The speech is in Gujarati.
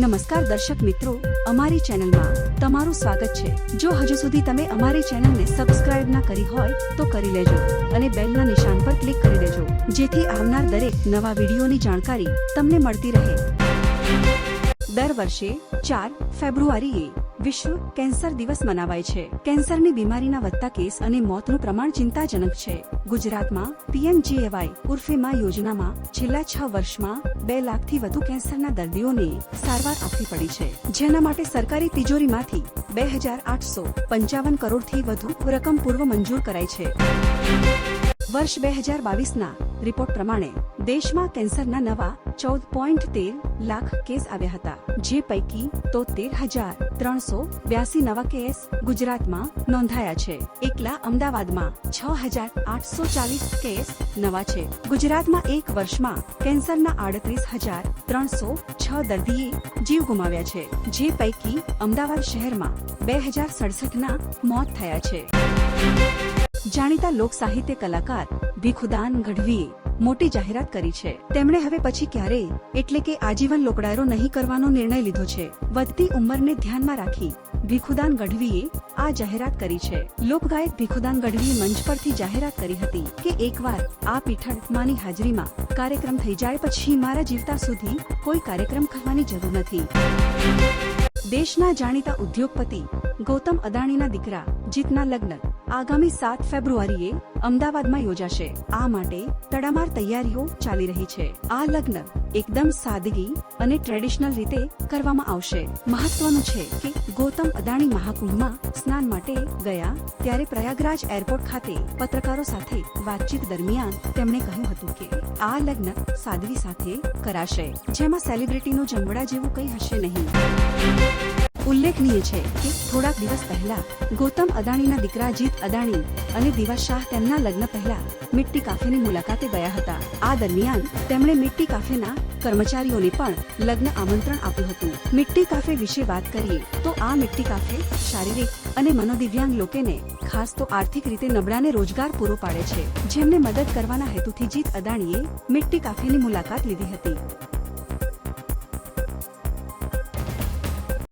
નમસ્કાર દર્શક મિત્રો, અમારી ચેનલમાં તમારું સ્વાગત છે. જો હજુ સુધી તમે અમારી ચેનલને સબસ્ક્રાઇબ ના કરી હોય, તો કરી લેજો અને બેલના નિશાન પર ક્લિક કરી દેજો, જેથી આવનાર દરેક નવા વિડીયોની જાણકારી તમને મળતી રહે. દર વર્ષે ચાર ફેબ્રુઆરીએ વિશ્વ કેન્સર દિવસ મનાવાય છે. કેન્સરની બીમારીના વધતા કેસ અને મોતનું પ્રમાણ ચિંતાજનક છે. ગુજરાતમાં પીએમજીએવાય ઉર્ફેમાં યોજનામાં છેલ્લા છ વર્ષમાં બે લાખથી વધુ કેન્સરના દર્દીઓને સારવાર આપવી પડી છે. જેના માટે સરકારી તિજોરીમાંથી બે હજાર આઠસો પંચાવન કરોડથી વધુ રકમ પૂર્વ મંજૂર કરાઈ છે. વર્ષ બે હજાર બાવીસના રિપોર્ટ પ્રમાણે દેશમાં કેન્સરના નવા ચૌદ પોઈન્ટ તેર લાખ કેસ આવ્યા હતા. જે પૈકી તોતેર હજાર ત્રણસો બ્યાસી નવા કેસ ગુજરાતમાં નોંધાયા છે. એકલા અમદાવાદમાં છ હજાર આઠસો ચાલીસ કેસ નવા છે. ગુજરાતમાં એક વર્ષમાં કેન્સરના આડત્રીસ હજાર ત્રણસો છ દર્દીએ જીવ ગુમાવ્યા છે. જે પૈકી અમદાવાદ શહેરમાં બે હજાર સડસઠના મોત થયા છે. જાણીતા લોક સાહિત્ય કલાકાર ભીખુદાન ગઢવીએ મોટી જાહેરાત કરી છે. તેમણે હવે પછી ક્યારેય, એટલે કે આજીવન લોકડાયરો નહીં કરવાનો નિર્ણય લીધો છે. વધતી ઉંમરને ધ્યાનમાં રાખી, ભીખુદાન ગઢવીએ આ જાહેરાત કરી છે. લોકગાયક ભીખુદાન ગઢવીએ મંચ પરથી જાહેરાત કરી હતી કે એકવાર આ પીઠળ માની હાજરીમાં કાર્યક્રમ થઈ જાય પછી મારા જીવતા સુધી કોઈ કાર્યક્રમ કરવાની જરૂર નથી. દેશના જાણીતા ઉદ્યોગપતિ ગૌતમ અદાણીના દીકરા જીતના લગ્ન આગામી સાત ફેબ્રુઆરીએ અમદાવાદમાં યોજાશે. આ માટે તડામાર તૈયારીઓ ચાલી રહી છે. આ લગ્ન એકદમ સાદગી અને ટ્રેડિશનલ રીતે કરવામાં આવશે. મહત્વનું છે કે ગૌતમ અદાણી મહાકુંભમાં સ્નાન માટે ગયા ત્યારે પ્રયાગરાજ એરપોર્ટ ખાતે પત્રકારો સાથે વાતચીત દરમિયાન તેમણે કહ્યું હતું કે આ લગ્ન સાદગી સાથે કરાશે, જેમાં સેલિબ્રિટીનો જમવડા જેવું કંઈ હશે નહીં. ઉલ્લેખનીય છે કે થોડાક દિવસ પહેલા ગૌતમ અદાણીના દીકરા જીત અદાણી અને દિવા શાહ તેમના લગ્ન પહેલા મિટ્ટી કાફેની મુલાકાતે ગયા હતા. આ દરમિયાન તેમણે મિટ્ટી કાફેના કર્મચારીઓને પણ લગ્ન આમંત્રણ આપ્યું હતું. મિટ્ટી કાફે વિશે વાત કરીએ તો આ મિટ્ટી કાફે શારીરિક અને મનોદિવ્યાંગ લોકોને ખાસ તો આર્થિક રીતે નબળાને રોજગાર પૂરો પાડે છે. જેમને મદદ કરવાના હેતુથી જીત અદાણીએ મિટ્ટી કાફેની મુલાકાત લીધી હતી.